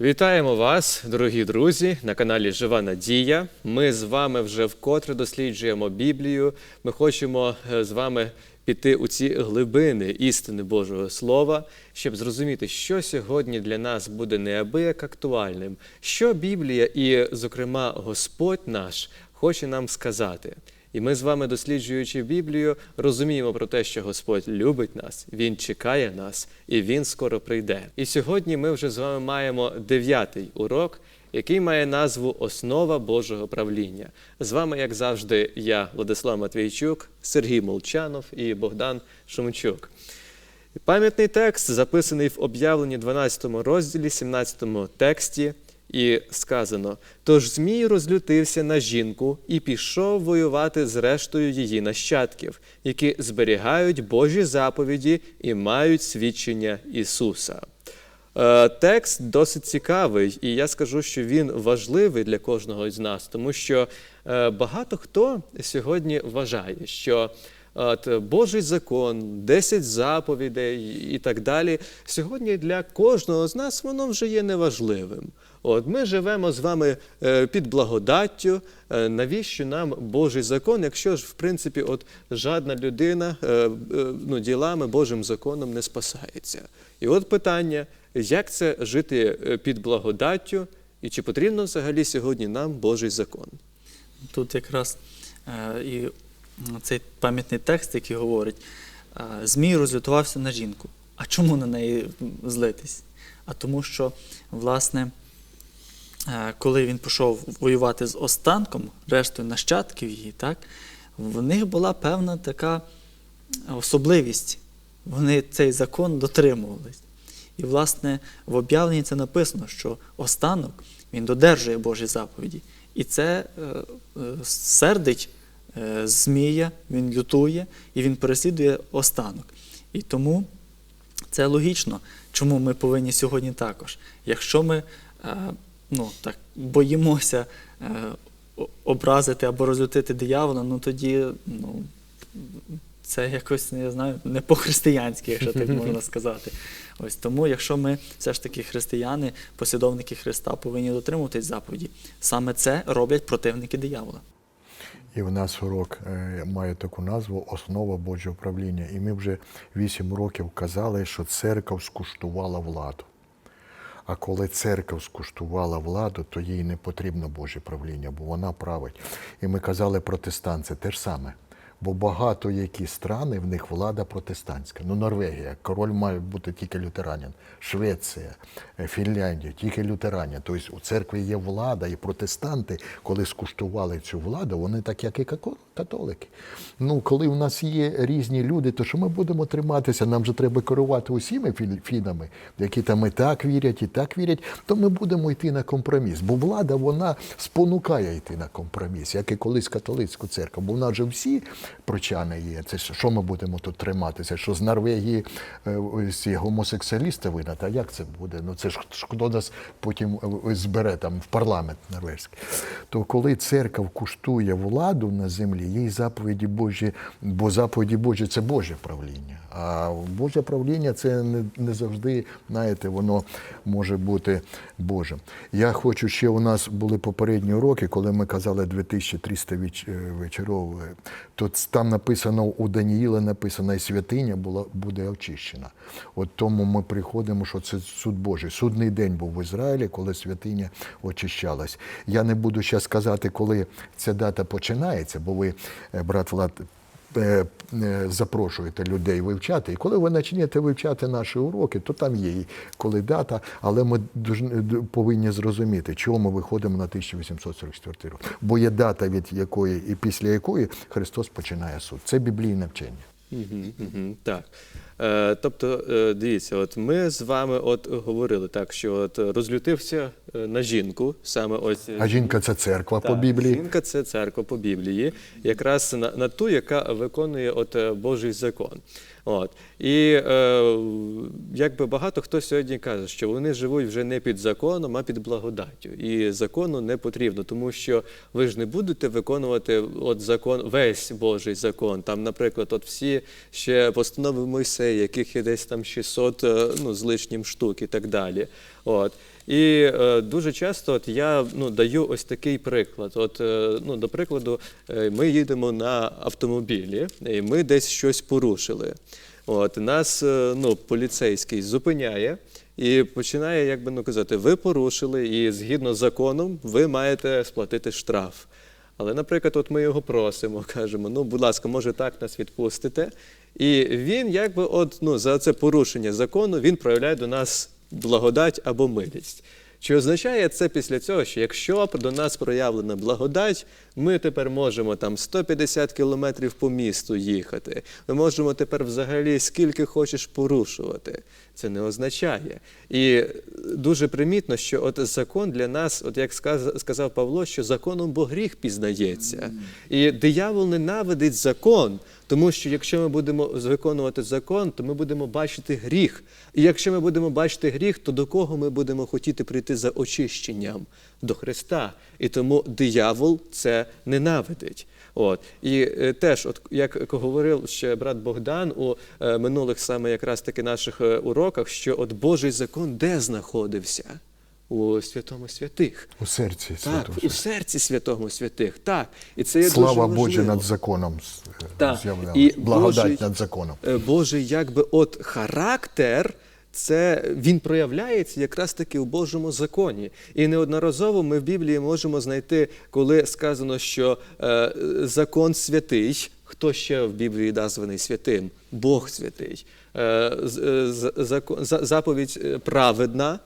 Вітаємо вас, дорогі друзі, на каналі Жива Надія. Ми з вами вже вкотре досліджуємо Біблію. Ми хочемо е, з вами піти у ці глибини істини Божого Слова, щоб зрозуміти, що сьогодні для нас буде неабияк актуальним, що Біблія і, зокрема, Господь наш хоче нам сказати. І ми з вами, досліджуючи Біблію, розуміємо про те, що Господь любить нас, Він чекає нас і Він скоро прийде. І сьогодні ми вже з вами маємо дев'ятий урок, який має назву Основа Божого правління. З вами, як завжди, я, Владислав Матвійчук, Сергій Молчанов і Богдан Шумчук. Пам'ятний текст записаний в об'явленні 12 розділі, 17 тексті, і сказано: Тож Змій розлютився на жінку і пішов воювати з рештою її нащадків, які зберігають Божі заповіді і мають свідчення Ісуса. Е, Текст досить цікавий, і я скажу, що він важливий для кожного із нас, тому що е, багато хто сьогодні вважає, що от, Божий закон, 10 заповідей і так далі, сьогодні для кожного з нас воно вже є неважливим. От ми живемо з вами е, під благодаттю. Е, Навіщо нам Божий закон, якщо ж в принципі от жадна людина е, ну, ділами Божим законом не спасається? І от питання: як це жити під благодаттю, і чи потрібно взагалі сьогодні нам Божий закон? Тут якраз і цей пам'ятний текст, який говорить, Змій розлютувався на жінку. А чому на неї злитись? А тому що, власне, коли він пішов воювати з останком, рештою нащадків її, так, в них була певна така особливість. Вони цей закон дотримувались. І, власне, в об'явленні це написано, що останок він додержує Божі заповіді. І це е, е, сердить Змія, він лютує і він переслідує останок. І тому це логічно, чому ми повинні сьогодні також. Якщо ми е, ну, так, боїмося е, образити або розлютити диявола, ну тоді ну, це якось, не знаю, не по-християнськи, якщо так можна сказати. Ось тому, якщо ми все ж таки християни, послідовники Христа, повинні дотримуватись заповіді, саме це роблять противники диявола. І в нас урок е, має таку назву Основа Божого правління. І ми вже вісім років казали, що церква скуштувала владу. А коли церква скуштувала владу, то їй не потрібно Боже правління, бо вона править. І ми казали протестанці те ж саме. Бо багато які страни, в них влада протестантська. Ну, Норвегія, король має бути тільки лютеранин, Швеція, е, Фінляндія, тільки лютеранин. Тобто у церкві є влада, і протестанти, коли скуштували цю владу, вони так, як і католики. Ну, коли в нас є різні люди, то що ми будемо триматися? Нам же треба керувати усіми фі- фінами, які там і так вірять, і так вірять, то ми будемо йти на компроміс. Бо влада вона спонукає йти на компроміс, як і колись католицьку церкву. Бо в нас всі прочани є. Це що ми будемо тут триматися? Що з Норвегії е, ці гомосексуалісти винати? А як це буде? Ну це ж хто нас потім е, збере там в парламент норвезький. То коли церква куштує владу на землі, їй заповіді Божі, бо заповіді Божі це Боже правління. А Боже правління це не, не завжди, знаєте, воно може бути Божим. Я хочу ще у нас були попередні уроки, коли ми казали 2300 веч- е, вечоров, е, то там написано у Даніїла написано, і святиня була буде очищена. От тому ми приходимо, що це суд Божий. Судний день був в Ізраїлі, коли святиня очищалась. Я не буду зараз сказати, коли ця дата починається, бо ви, е, брат Влад, запрошуєте людей вивчати. І коли ви почнете вивчати наші уроки, то там є і коли дата, але ми повинні зрозуміти, чого ми виходимо на 1844 рік. Бо є дата, від якої і після якої Христос починає суд. Це біблійне вчення. Угу, угу, так. Е, тобто, е, дивіться, от ми з вами от говорили так, що от розлютився е, на жінку, саме ось А жінка це церква по Біблії. Жінка це церква по Біблії, якраз на, на ту, яка виконує от е, Божий закон. От. І е, якби багато хто сьогодні каже, що вони живуть вже не під законом, а під благодаттю. І закону не потрібно, тому що ви ж не будете виконувати от закон, весь Божий закон. Там, наприклад, от всі ще постанови Мойсея. яких є десь там 600 е, ну, з лишнім штук і так далі. От. І е, дуже часто от я ну, даю ось такий приклад. От, е, ну, до прикладу, е, ми їдемо на автомобілі, і ми десь щось порушили. От, нас е, ну, поліцейський зупиняє і починає, як би ну, казати, ви порушили, і згідно з законом ви маєте сплатити штраф. Але, наприклад, от ми його просимо, кажемо, ну, будь ласка, може так нас відпустите. І він, якби, от, ну, за це порушення закону, він проявляє до нас благодать або милість. Чи означає це після цього, що якщо до нас проявлена благодать, ми тепер можемо там 150 кілометрів по місту їхати. Ми можемо тепер взагалі скільки хочеш порушувати. Це не означає. І дуже примітно, що от закон для нас, от як сказав Павло, що законом бо гріх пізнається. І диявол ненавидить закон, тому що якщо ми будемо виконувати закон, то ми будемо бачити гріх. І якщо ми будемо бачити гріх, то до кого ми будемо хотіти прийти за очищенням? До Христа. І тому диявол це ненавидить. От. І е, теж, от, як говорив ще брат Богдан у е, минулих саме якраз таки наших е, уроках, що от Божий закон де знаходився? У святому святих. У серці Так, святого. у серці святому святих. Так. І це є Слава дуже Божа над законом е, Так. з'являлась. І Благодать Божий- над законом. Е, Божий якби от характер. Це він проявляється якраз таки у Божому законі. І неодноразово ми в Біблії можемо знайти, коли сказано, що е, закон святий. Хто ще в Біблії названий святим? Бог святий. Е, е, заповідь е, праведна,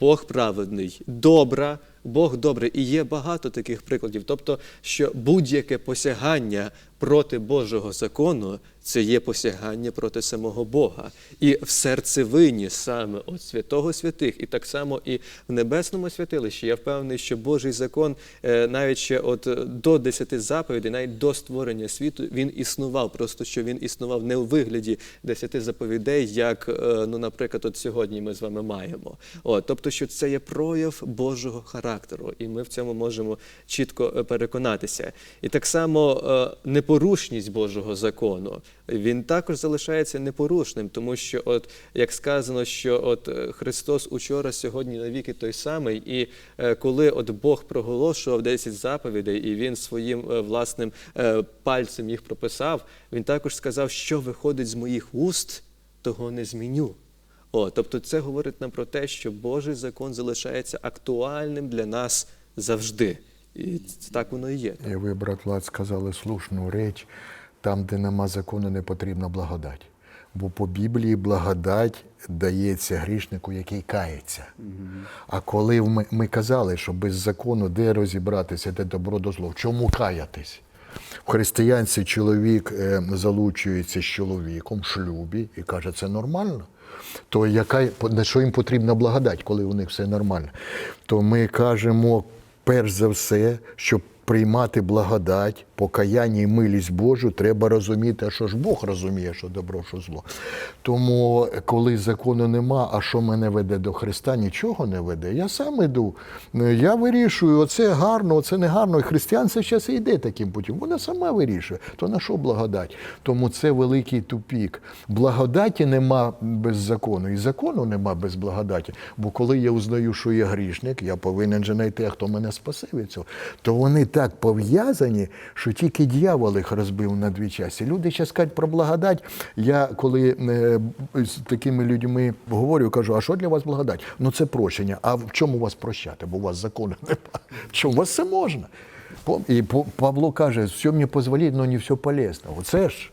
Бог праведний, добра, Бог добрий. І є багато таких прикладів. Тобто, що будь-яке посягання проти Божого закону це є посягання проти самого Бога. І в серцевині саме от святого святих, і так само і в небесному святилищі. Я впевнений, що Божий закон е, навіть ще от до десяти заповідей, навіть до створення світу, він існував. Просто що він існував не у вигляді десяти заповідей, як, е, ну, наприклад, от сьогодні ми з вами маємо. От, тобто, що це є прояв Божого характеру, і ми в цьому можемо чітко е, переконатися. І так само е, непорушність Божого закону. Він також залишається непорушним, тому що, от як сказано, що от е, Христос учора, сьогодні навіки той самий, і е, коли от Бог проголошував 10 заповідей, і він своїм е, власним пальцем їх прописав, він також сказав, що виходить з моїх уст, того не зміню. О, тобто це говорить нам про те, що Божий закон залишається актуальним для нас завжди. І це так воно і є. І ви, брат Влад, сказали слушну реч, там, де нема закону, не потрібна благодать. Бо по Біблії благодать дається грішнику, який кається. А коли ми, ми казали, що без закону де розібратися, де добро до зло, чому каятись? В християнці чоловік е, залучується з чоловіком в шлюбі і каже, це нормально. То яка, на що їм потрібна благодать, коли у них все нормально? То ми кажемо, перш за все, щоб приймати благодать, покаяння і милість Божу, треба розуміти, а що ж Бог розуміє, що добро, що зло. Тому, коли закону нема, а що мене веде до Христа, нічого не веде. Я сам іду. Я вирішую, оце гарно, оце не гарно. І християнство зараз і йде таким путем. Вона сама вирішує. То на що благодать? Тому це великий тупік. Благодаті нема без закону, і закону нема без благодаті. Бо коли я узнаю, що я грішник, я повинен же знайти, хто мене спасе від цього. То вони так пов'язані, що тільки дьявол їх розбив на дві часті. Люди зараз кажуть про благодать. Я коли е, з такими людьми говорю, кажу, а що для вас благодать? Ну це прощення. А в чому вас прощати? Бо у вас закону немає. В чому вас все можна? І Павло каже, все мені дозволить, але не все полезно. Оце ж.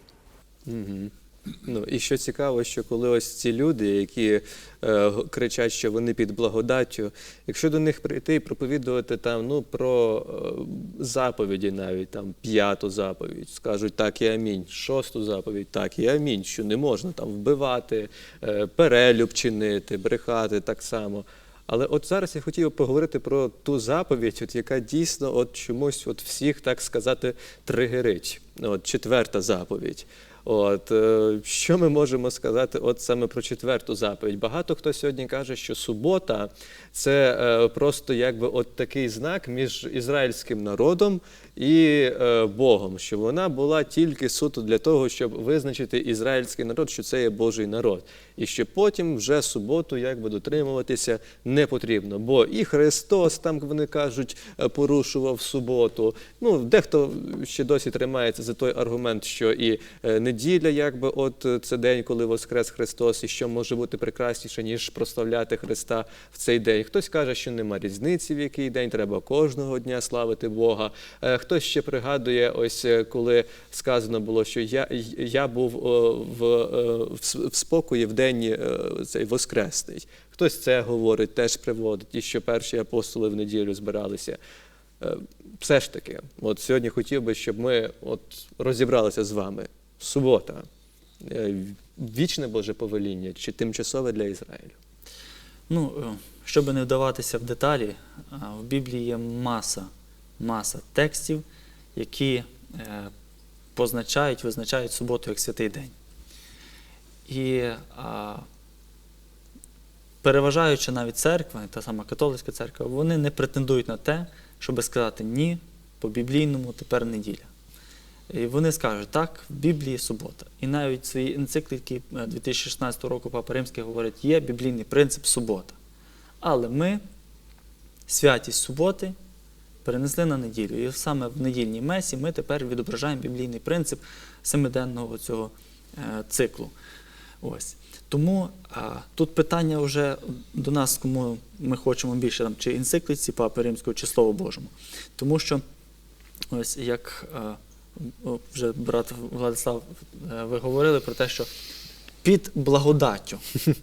Ну і що цікаво, що коли ось ці люди, які е, кричать, що вони під благодаттю, якщо до них прийти і проповідувати там ну про е, заповіді, навіть там п'яту заповідь, скажуть так і амінь, шосту заповідь, так і амінь, що не можна там вбивати, е, перелюб чинити, брехати так само. Але от зараз я хотів поговорити про ту заповідь, от яка дійсно от чомусь от всіх, так сказати, тригерить. От четверта заповідь. От е, що ми можемо сказати, от саме про четверту заповідь? Багато хто сьогодні каже, що субота це е, просто якби от такий знак між ізраїльським народом і е, Богом, що вона була тільки суто для того, щоб визначити ізраїльський народ, що це є Божий народ, і що потім вже суботу якби дотримуватися не потрібно. Бо і Христос, там вони кажуть, порушував суботу. Ну, дехто ще досі тримається за той аргумент, що і е, неділя, якби от е, це день, коли воскрес Христос, і що може бути прекрасніше, ніж прославляти Христа в цей день. Хтось каже, що нема різниці, в який день треба кожного дня славити Бога. Е, Хтось ще пригадує, ось коли сказано було, що я, я був в, в спокої в день цей воскресний. Хтось це говорить, теж приводить, і що перші апостоли в неділю збиралися. Е, Все ж таки, от сьогодні хотів би, щоб ми от розібралися з вами. Субота, е, вічне Боже повеління чи тимчасове для Ізраїлю? Ну, е, щоб не вдаватися в деталі, в Біблії є маса, маса текстів, які позначають, визначають суботу як святий день. І переважаючи навіть церква, та сама католицька церква, вони не претендують на те, щоб сказати ні, по біблійному тепер неділя. І вони скажуть, так, в Біблії субота. І навіть в своїй енцикліки е, 2016 року Папа Римський говорить, є біблійний принцип субота. Але ми святість суботи перенесли на неділю. І саме в недільній месі ми тепер відображаємо біблійний принцип семиденного цього е, циклу. Ось. Тому а, тут питання вже до нас, кому ми хочемо більше, там, чи енцикліці Папи Римського, чи Слово Божому. Тому що, ось як а, вже брат Владислав, е, ви говорили про те, що під благодаттю.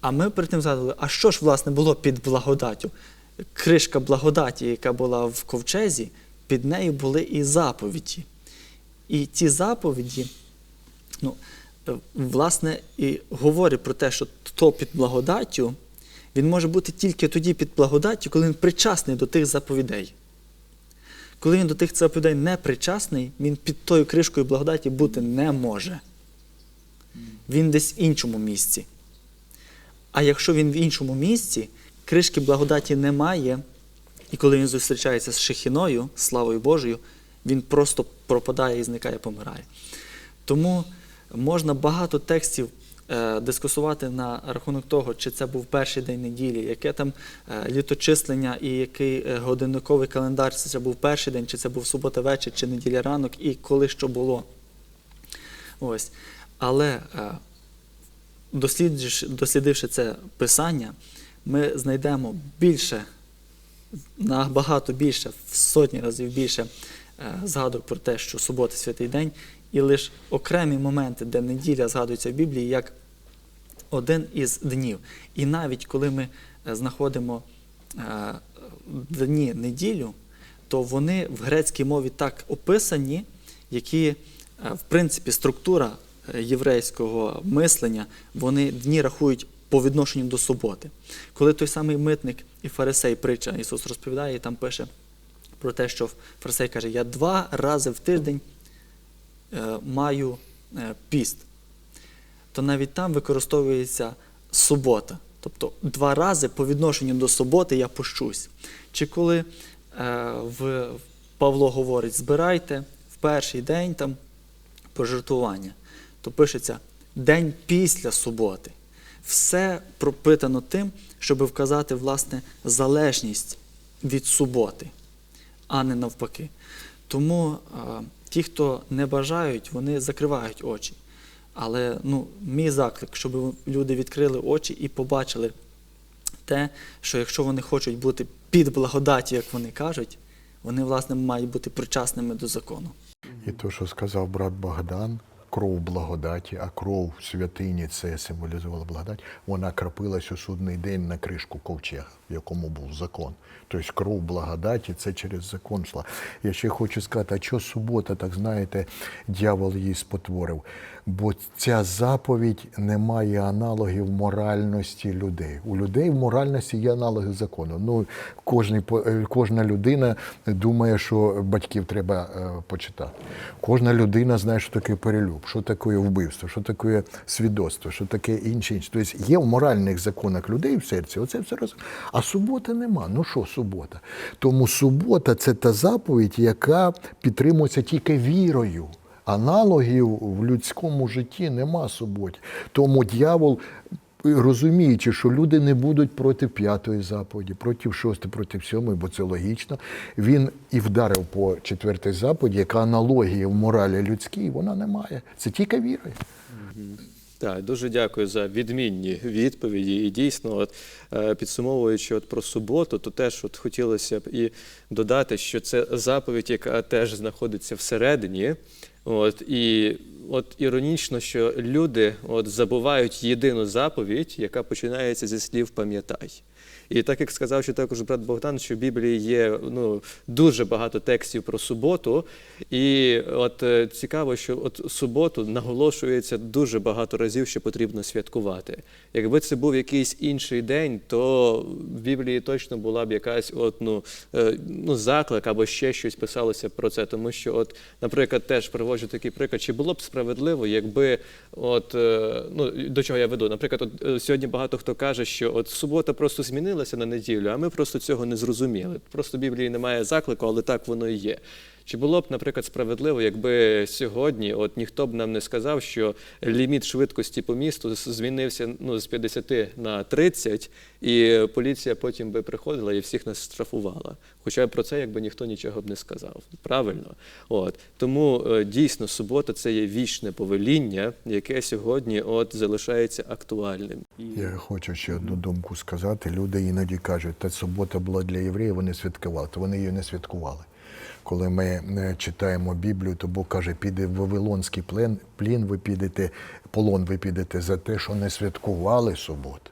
А ми перед тим згадували, а що ж власне було під благодаттю? Кришка благодаті, яка була в ковчезі, під нею були і заповіді. І ті заповіді, ну, власне, і говорить про те, що хто під благодаттю, він може бути тільки тоді під благодаттю, коли він причасний до тих заповідей. Коли він до тих заповідей не причасний, він під тою кришкою благодаті бути не може. Він десь в іншому місці. А якщо він в іншому місці, кришки благодаті немає, і коли він зустрічається з Шехіною, славою Божою, він просто пропадає і зникає, помирає. Тому можна багато текстів е, дискусувати на рахунок того, чи це був перший день неділі, яке там е, літочислення і який е, годинниковий календар, чи це був перший день, чи це був субота вечір, чи неділя ранок, і коли що було. Ось. Але дослідивши, це писання, ми знайдемо більше, набагато більше, в сотні разів більше згадок про те, що субота святий день, і лише окремі моменти, де неділя згадується в Біблії як один із днів. І навіть коли ми е, знаходимо е, дні неділю, то вони в грецькій мові так описані, які, е, в принципі, структура єврейського мислення, вони дні рахують по відношенню до суботи. Коли той самий митник і фарисей притча Ісус розповідає, і там пише про те, що фарисей каже, я два рази в тиждень маю е, піст, то навіть там використовується субота. Тобто два рази по відношенню до суботи я пощусь. Чи коли е, в, Павло говорить, збирайте в перший день там пожертвування, то пишеться день після суботи. Все пропитано тим, щоб вказати власне залежність від суботи, а не навпаки. Тому е, ті, хто не бажають, вони закривають очі. Але ну, мій заклик, щоб люди відкрили очі і побачили те, що якщо вони хочуть бути під благодаті, як вони кажуть, вони, власне, мають бути причасними до закону. І то, що сказав брат Богдан, кров благодаті, а кров святині це символізувала благодать, вона крапилась у судний день на кришку ковчега. в якому був закон. Тобто кров благодаті це через закон йшла. Я ще хочу сказати, а що субота, так знаєте, дьявол її спотворив? Бо ця заповідь не має аналогів моральності людей. У людей в моральності є аналоги закону. Ну, кожний, е, кожна людина думає, що батьків треба е, почитати. Кожна людина знає, що таке перелюб, що таке вбивство, що таке свідоцтво, що таке інше інше. Тобто є в моральних законах людей в серці, оце все роз... А суботи нема. Ну що субота? Тому субота це та заповідь, яка підтримується тільки вірою. Аналогів в людському житті нема суботі. Тому дьявол, розуміючи, що люди не будуть проти п'ятої заповіді, проти шостої, проти сьомої, бо це логічно, він і вдарив по четвертій заповіді, яка аналогія в моралі людській, вона немає. Це тільки вірою. Так, дуже дякую за відмінні відповіді. І дійсно, от, е, підсумовуючи от про суботу, то теж от хотілося б і додати, що це заповідь, яка теж знаходиться всередині. От, і от іронічно, що люди от, забувають єдину заповідь, яка починається зі слів пам'ятай. І так як сказав ще також брат Богдан, що в Біблії є ну, дуже багато текстів про суботу, і от е, цікаво, що от суботу наголошується дуже багато разів, що потрібно святкувати. Якби це був якийсь інший день, то в Біблії точно була б якась от, ну, е, ну, заклик або ще щось писалося про це. Тому що, от, наприклад, теж приводжу такий приклад, чи було б справедливо, якби от, е, ну, до чого я веду? Наприклад, от, сьогодні багато хто каже, що от субота просто змінилася на неділю, а ми просто цього не зрозуміли. Просто Біблії немає заклику, але так воно і є. Чи було б, наприклад, справедливо, якби сьогодні от ніхто б нам не сказав, що ліміт швидкості по місту змінився ну, з 50 на 30, і поліція потім би приходила і всіх нас штрафувала. Хоча про це якби ніхто нічого б не сказав. Правильно? От. Тому е, дійсно субота це є вічне повеління, яке сьогодні от залишається актуальним. Я хочу ще одну думку сказати. Люди іноді кажуть, та субота була для євреїв, вони святкували, то вони її не святкували. Коли ми е, читаємо Біблію, то Бог каже, піде в Вавилонський плен, плін, ви підете, полон ви підете за те, що не святкували суботу.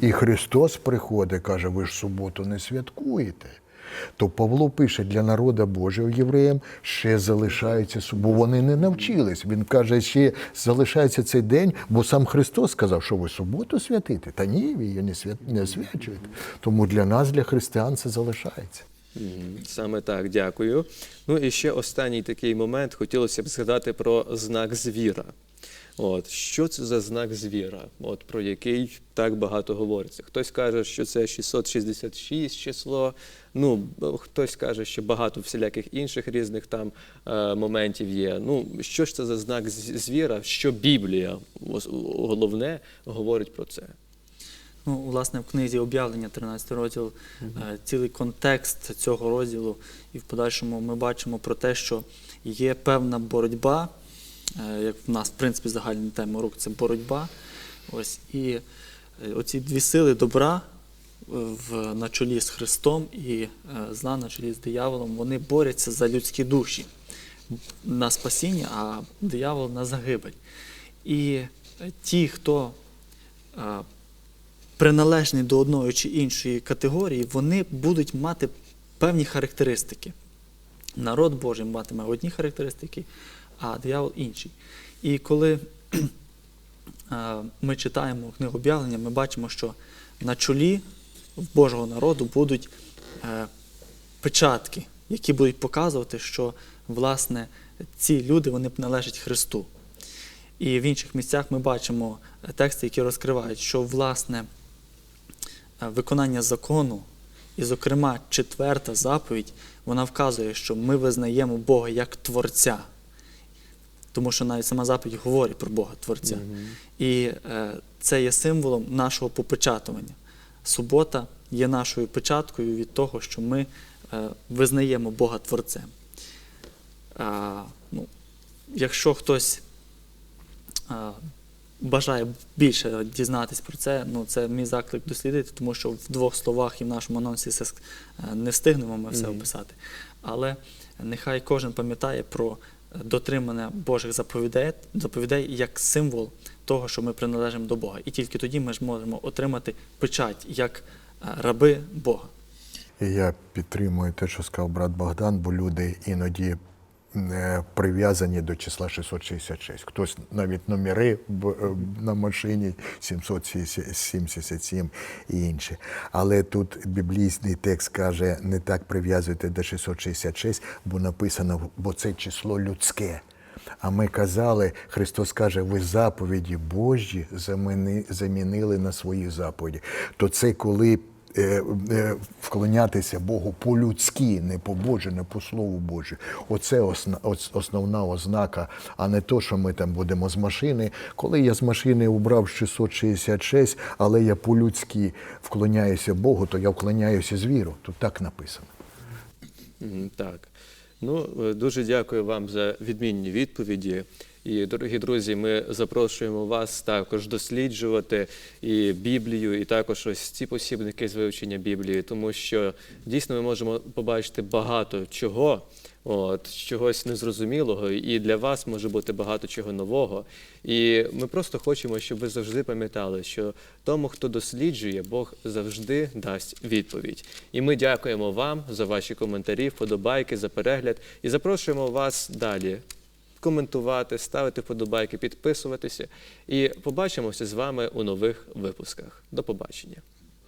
І Христос приходить, каже, ви ж суботу не святкуєте. То Павло пише для народа Божого євреям ще залишається бо вони не навчились. Він каже, ще залишається цей день, бо сам Христос сказав, що ви суботу святите. Та ні, ви її не свячуєте. Тому для нас, для християн, це залишається. Саме так, дякую. Ну і ще останній такий момент хотілося б згадати про знак звіра. От що це за знак звіра, от про який так багато говориться. Хтось каже, що це 666 число. Ну хтось каже, що багато всіляких інших різних там е, моментів є. Ну що ж це за знак звіра? Що Біблія головне говорить про це? Ну, власне, в книзі об'явлення 13 розділ, е, цілий контекст цього розділу, і в подальшому ми бачимо про те, що є певна боротьба, е, як в нас, в принципі, загальна тема рук це боротьба. Ось, і е, оці дві сили добра в, на чолі з Христом і зла на чолі з дияволом, вони борються за людські душі на спасіння, а диявол на загибель. І ті, хто приналежні до одної чи іншої категорії, вони будуть мати певні характеристики. Народ Божий матиме одні характеристики, а диявол інші. І коли ми читаємо книгу об'явлення, ми бачимо, що на чолі Божого народу будуть е, печатки, які будуть показувати, що власне ці люди вони належать Христу. І в інших місцях ми бачимо е, тексти, які розкривають, що власне виконання закону, і, зокрема, четверта заповідь, вона вказує, що ми визнаємо Бога як Творця. Тому що навіть сама заповідь говорить про Бога Творця. І е, це є символом нашого попечатування. Субота є нашою печаткою від того, що ми е, визнаємо Бога Творцем. А, ну, якщо хтось а, бажає більше дізнатись про це, ну це мій заклик дослідити, тому що в двох словах і в нашому анонсі все е, не встигнемо ми все описати. Але нехай кожен пам'ятає про дотримання Божих заповідей, заповідей як символ того, що ми приналежимо до Бога. І тільки тоді ми ж можемо отримати печать як раби Бога. І я підтримую те, що сказав брат Богдан, бо люди іноді е, прив'язані до числа 666. Хтось навіть номери е, на машині 777 і інше. Але тут біблійний текст каже, не так прив'язуйте до 666, бо написано, бо це число людське. А ми казали, Христос каже, ви заповіді Божі заміни- замінили на свої заповіді. То це коли вклонятися Богу по-людськи, не по Божу, не по Слову Божу. Оце основна ознака, а не то, що ми там будемо з машини. Коли я з машини убрав 666, але я по-людськи вклоняюся Богу, то я вклоняюся з віру. Тут так написано. Так. Ну, е, дуже дякую вам за відмінні відповіді. І, дорогі друзі, ми запрошуємо вас також досліджувати і Біблію, і також ось ці посібники з вивчення Біблії, тому що дійсно ми можемо побачити багато чого, от, чогось незрозумілого, і для вас може бути багато чого нового. І ми просто хочемо, щоб ви завжди пам'ятали, що тому, хто досліджує, Бог завжди дасть відповідь. І ми дякуємо вам за ваші коментарі, вподобайки, за перегляд і запрошуємо вас далі коментувати, ставити вподобайки, підписуватися. І побачимося з вами у нових випусках. До побачення.